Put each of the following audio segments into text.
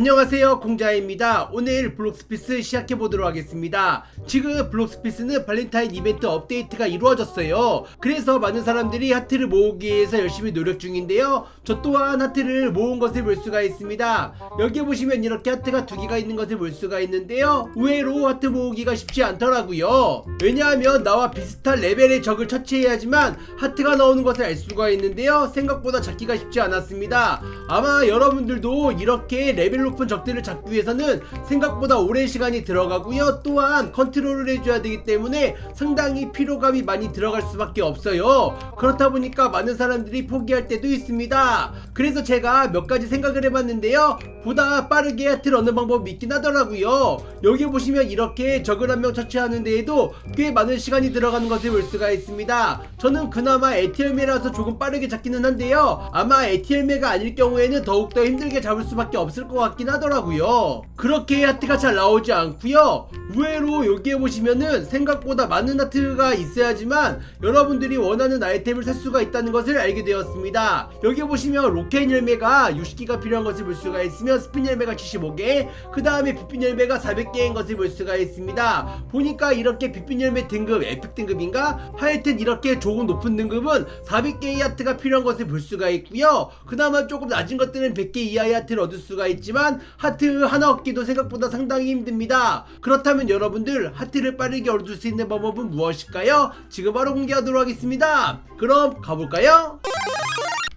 안녕하세요 공자입니다. 오늘 블록스피스 시작해 보도록 하겠습니다. 지금 블록스피스는 발렌타인 이벤트 업데이트가 이루어졌어요. 그래서 많은 사람들이 하트를 모으기 위해서 열심히 노력 중인데요. 저 또한 하트를 모은 것을 볼 수가 있습니다. 여기 보시면 이렇게 하트가 두 개가 있는 것을 볼 수가 있는데요. 의외로 하트 모으기가 쉽지 않더라고요. 왜냐하면 나와 비슷한 레벨의 적을 처치해야지만 하트가 나오는 것을 알 수가 있는데요. 생각보다 잡기가 쉽지 않았습니다. 아마 여러분들도 이렇게 레벨 높은 적들을 잡기 위해서는 생각보다 오랜 시간이 들어가고요. 또한 컨트롤을 해줘야 되기 때문에 상당히 피로감이 많이 들어갈 수밖에 없어요. 그렇다 보니까 많은 사람들이 포기할 때도 있습니다. 그래서 제가 몇 가지 생각을 해봤는데요. 보다 빠르게 하트를 얻는 방법이 있긴 하더라고요. 여기 보시면 이렇게 적을 한 명 처치하는 데에도 꽤 많은 시간이 들어가는 것을 볼 수가 있습니다. 저는 그나마 ATM이라서 조금 빠르게 잡기는 한데요. 아마 ATM가 아닐 경우에는 더욱더 힘들게 잡을 수밖에 없을 것 같긴 하더라고요. 그렇게 하트가 잘 나오지 않고요. 의외로 여기에 보시면은 생각보다 많은 하트가 있어야지만 여러분들이 원하는 아이템을 살 수가 있다는 것을 알게 되었습니다. 여기 보시면 로켓 열매가 60개가 필요한 것을 볼 수가 있으면 스핀 열매가 75개, 그 다음에 비핀 열매가 400개인 것을 볼 수가 있습니다. 보니까 이렇게 비핀 열매 등급, 에픽 등급인가? 하여튼 이렇게 조금 높은 등급은 400개의 하트가 필요한 것을 볼 수가 있고요. 그나마 조금 낮은 것들은 100개 이하의 하트를 얻을 수가 있지만 하트 하나 얻기도 생각보다 상당히 힘듭니다. 그렇다면 여러분들 하트를 빠르게 얻을 수 있는 방법은 무엇일까요? 지금 바로 공개하도록 하겠습니다. 그럼 가볼까요?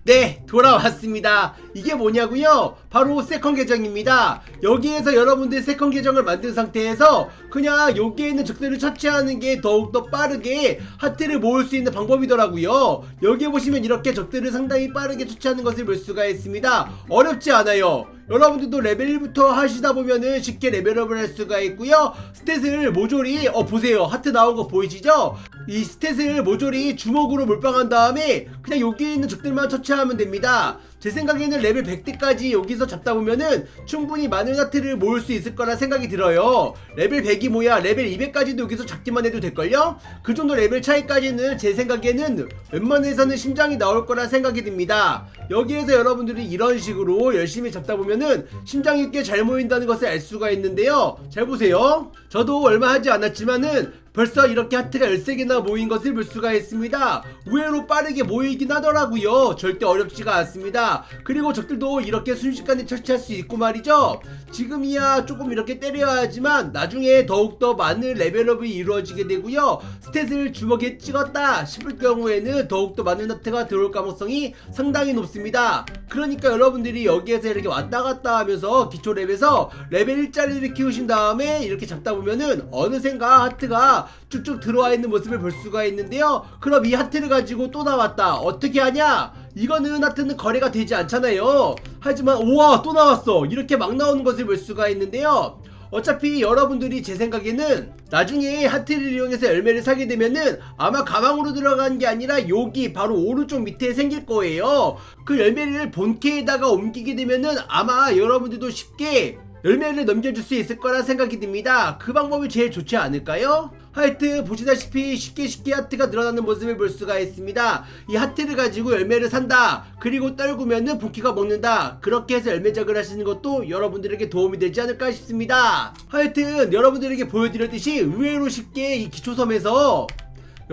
네, 돌아왔습니다. 이게 뭐냐고요? 바로 세컨 계정입니다. 여기에서 여러분들 세컨 계정을 만든 상태에서 그냥 여기에 있는 적들을 처치하는 게 더욱더 빠르게 하트를 모을 수 있는 방법이더라고요. 여기 보시면 이렇게 적들을 상당히 빠르게 처치하는 것을 볼 수가 있습니다. 어렵지 않아요. 여러분들도 레벨 1부터 하시다 보면은 쉽게 레벨업을 할 수가 있고요. 스탯을 모조리 어 보세요. 하트 나온 거 보이시죠? 이 스탯을 모조리 주먹으로 몰빵한 다음에 그냥 여기 있는 적들만 처치하면 됩니다. 제 생각에는 레벨 100대까지 여기서 잡다 보면은 충분히 많은 하트를 모을 수 있을 거라 생각이 들어요. 레벨 100이 뭐야? 레벨 200까지도 여기서 잡기만 해도 될걸요? 그 정도 레벨 차이까지는 제 생각에는 웬만해서는 심장이 나올 거라 생각이 듭니다. 여기에서 여러분들이 이런 식으로 열심히 잡다 보면은 심장이 꽤 잘 모인다는 것을 알 수가 있는데요. 잘 보세요. 저도 얼마 하지 않았지만은 벌써 이렇게 하트가 13개나 모인 것을 볼 수가 있습니다. 의외로 빠르게 모이긴 하더라고요. 절대 어렵지가 않습니다. 그리고 적들도 이렇게 순식간에 처치할 수 있고 말이죠. 지금이야 조금 이렇게 때려야 하지만 나중에 더욱더 많은 레벨업이 이루어지게 되고요. 스탯을 주먹에 찍었다 싶을 경우에는 더욱더 많은 하트가 들어올 가능성이 상당히 높습니다. 그러니까 여러분들이 여기에서 이렇게 왔다 갔다 하면서 기초 랩에서 레벨 1짜리를 키우신 다음에 이렇게 잡다 보면은 어느샌가 하트가 쭉쭉 들어와 있는 모습을 볼 수가 있는데요. 그럼 이 하트를 가지고 또 나왔다. 어떻게 하냐? 이거는 하트는 거래가 되지 않잖아요. 하지만 우와 또 나왔어. 이렇게 막 나오는 것을 볼 수가 있는데요. 어차피 여러분들이 제 생각에는 나중에 하트를 이용해서 열매를 사게 되면은 아마 가방으로 들어간 게 아니라 여기 바로 오른쪽 밑에 생길 거예요. 그 열매를 본캐에다가 옮기게 되면은 아마 여러분들도 쉽게 열매를 넘겨줄 수 있을 거라 생각이 듭니다. 그 방법이 제일 좋지 않을까요? 하여튼 보시다시피 쉽게 쉽게 하트가 늘어나는 모습을 볼 수가 있습니다. 이 하트를 가지고 열매를 산다. 그리고 떨구면은 본키가 먹는다. 그렇게 해서 열매작을 하시는 것도 여러분들에게 도움이 되지 않을까 싶습니다. 하여튼 여러분들에게 보여드렸듯이 의외로 쉽게 이 기초섬에서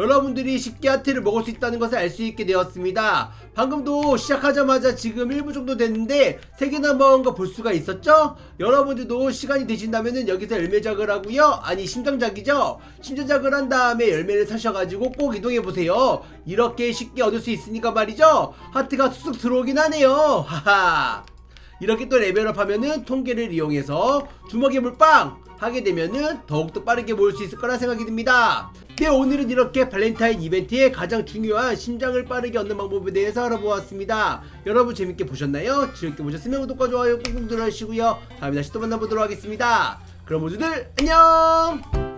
여러분들이 쉽게 하트를 먹을 수 있다는 것을 알 수 있게 되었습니다. 방금도 시작하자마자 지금 1부 정도 됐는데 3개나 먹은 거 볼 수가 있었죠? 여러분들도 시간이 되신다면 여기서 열매작을 하고요. 아니 심장작이죠? 심장작을 한 다음에 열매를 사셔가지고 꼭 이동해보세요. 이렇게 쉽게 얻을 수 있으니까 말이죠. 하트가 쑥쑥 들어오긴 하네요. 하하. 이렇게 또 레벨업 하면은 통계를 이용해서 주먹에 물빵 하게 되면은 더욱더 빠르게 모을 수 있을 거라 생각이 듭니다. 네, 오늘은 이렇게 발렌타인 이벤트의 가장 중요한 심장을 빠르게 얻는 방법에 대해서 알아보았습니다. 여러분 재밌게 보셨나요? 즐겁게 보셨으면 구독과 좋아요 꾹꾹 눌러주시고요. 다음에 다시 또 만나보도록 하겠습니다. 그럼 모두들 안녕!